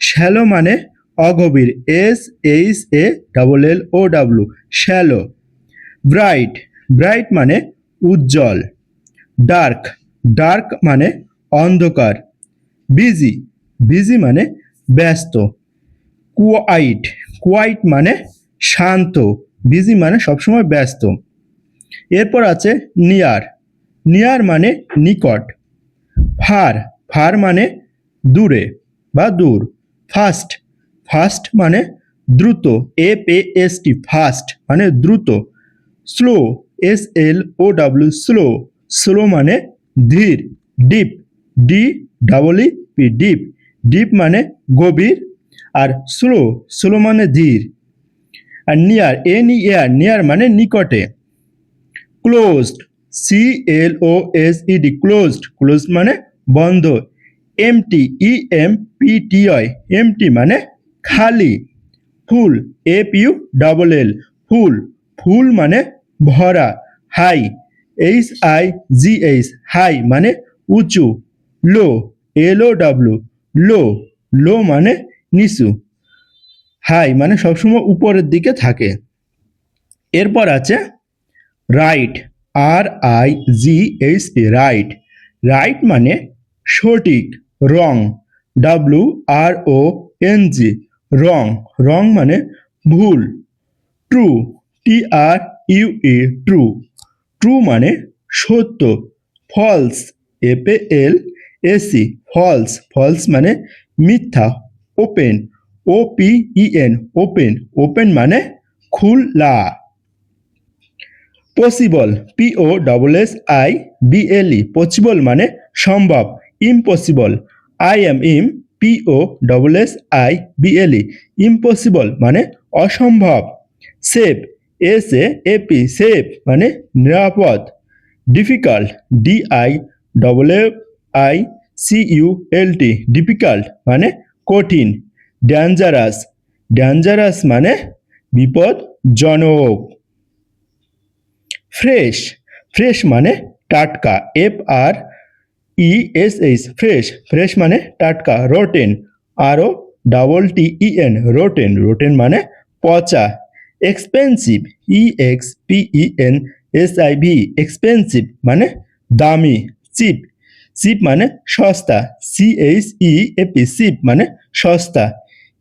Shallow মানে অগভীর S H A double L O W shallow. Bright bright মানে উজ্জ্বল। ডার্ক ডার্ক মানে অন্ধকার। বিজি বিজি মানে ব্যস্ত। কোয়াইট কোয়াইট মানে শান্ত বিজি মানে সবসময় ব্যস্ত। এরপর আছে নিয়ার নিয়ার মানে নিকট। ফার ফার মানে দূরে বা দূর। ফাস্ট ফাস্ট মানে দ্রুত F A S T, fast মানে দ্রুত, slow, S L O W slow slow মানে ধীর, deep, D double E P, deep deep মানে গভীর আর স্লো স্লো মানে ধীর আর নিয়ার এন ইয়ার নিয়ার মানে নিকটে, closed, C L O S E D, closed closed মানে বন্ধ empty E M P T I empty মানে খালি, full F U double L full full মানে ভরা, high H I G H high মানে উঁচু, লো এল ও ডাব্লু লো লো মানে নিচু, হাই মানে সবসময় উপরের দিকে থাকে। এরপর আছে right R I G H right right মানে সঠিক, রং ডাব্লু আর ও এন জি রং রং মানে ভুল। True T R U E true true মানে সত্য false F A L S E false false মানে মিথ্যা open O P E N open open মানে খোলা। Possible P O double S I B L E possible মানে সম্ভব। Impossible I M im P O double S I B L E impossible মানে অসম্ভব। Safe S A A P safe মানে নিরাপদ। Difficult D I double A I C U L T difficult মানে কঠিন। Dangerous dangerous মানে বিপদজনক। Fresh fresh মানে টাটকা। F R E S H fresh fresh মানে টাটকা রোটেন আরও double T E N rotten rotten মানে পচা expensive E X P E N S I V expensive মানে দামি চিপ চিপ মানে সস্তা C H E A P cheap মানে সস্তা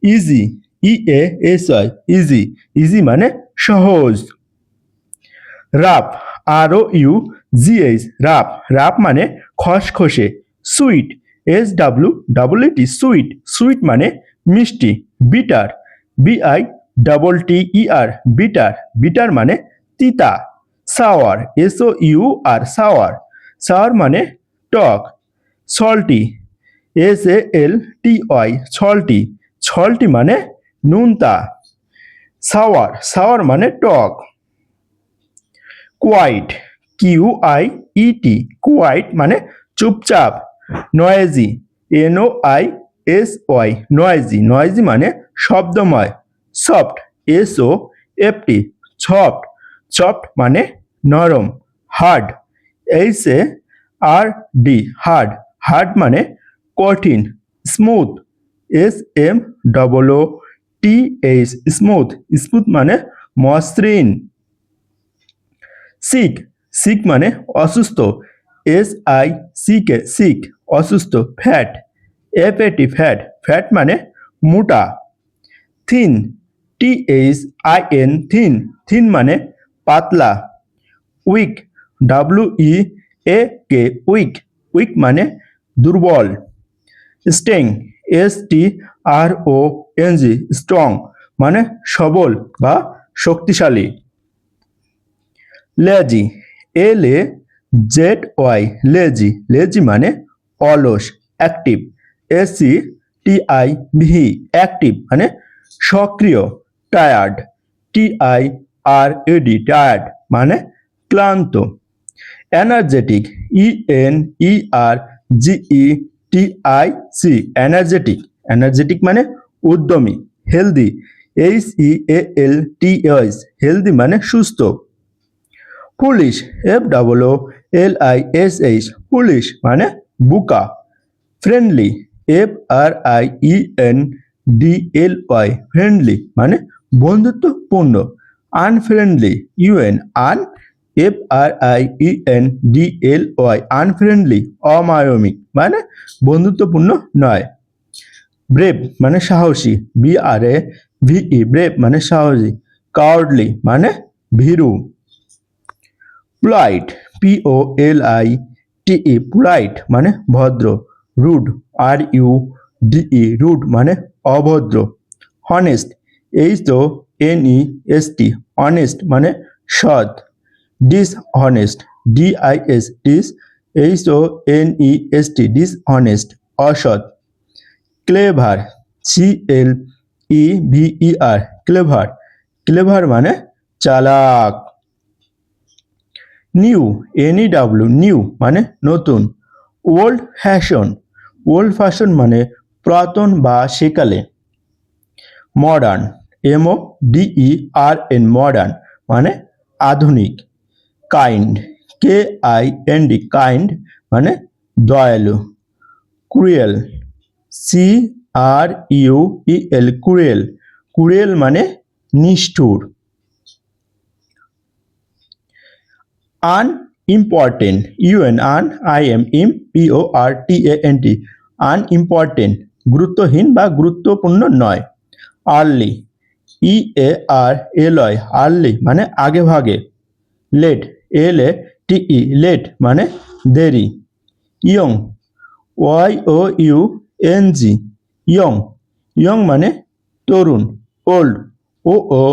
easy E A S Y easy easy মানে সহজ rough R O U G H rough rough মানে খসখসে, sweet S W double T sweet sweet মানে মিষ্টি, bitter B I double T E R bitter bitter মানে তিতা, sour S O U R sour sour মানে টক, salty S A L T Y salty salty মানে নুনতা, sour sour মানে টক, quiet Q I E T quiet মানে চুপচাপ noisy N O I S Y noisy noisy মানে শব্দময় soft S O F T soft soft মানে নরম hard H A R D hard hard মানে কঠিন smooth S M double O T H smooth smooth মানে মসৃণ sick sick মানে অসুস্থ। S I C K sick অসুস্থ fat F A T fat fat মানে মোটা। Thin T H I N thin thin মানে পাতলা। Weak W E A K weak weak মানে দুর্বল। Strong S T R O N G strong মানে সবল বা শক্তিশালী। Lazy L A Z Y lazy lazy মানে অলস active A C T I V active মানে সক্রিয় tired T I R E D tired মানে ক্লান্ত energetic E N E R G E T I C energetic energetic মানে উদ্যমী healthy H E L T healthy মানে সুস্থ foolish F double O L I S H foolish মানে বুকা। Friendly F R I E N D L Y friendly মানে বন্ধুত্বপূর্ণ। Unfriendly U N un F R I E N D L Y unfriendly অমায়মিক মানে বন্ধুত্বপূর্ণ নয়। Brave মানে সাহসী B আর এ ভিই brave মানে সাহসী। কাউডলি মানে ভীরু। Polite P O L I T E polite মানে ভদ্র rude R U D E rude মানে অভদ্র honest H O N E S T honest মানে সৎ dishonest D I S dis H O N E S T dishonest অসৎ clever C L E V E R clever clever মানে চালাক new এনই W new মানে নতুন old fashion old fashion মানে পুরাতন বা সেকালে modern M O D E R N modern মানে আধুনিক kind K I N D kind মানে দয়ালু cruel C R U E L cruel cruel মানে নিষ্ঠুর unimportant U N un I M im P O R T A N T unimportant গুরুত্বহীন বা গুরুত্বপূর্ণ নয়। Early E A R L Y early মানে আগে ভাগে। লেট এল এ টি ই late মানে দেরি। Young Y O U N G young young মানে তরুণ ওল্ড ও ও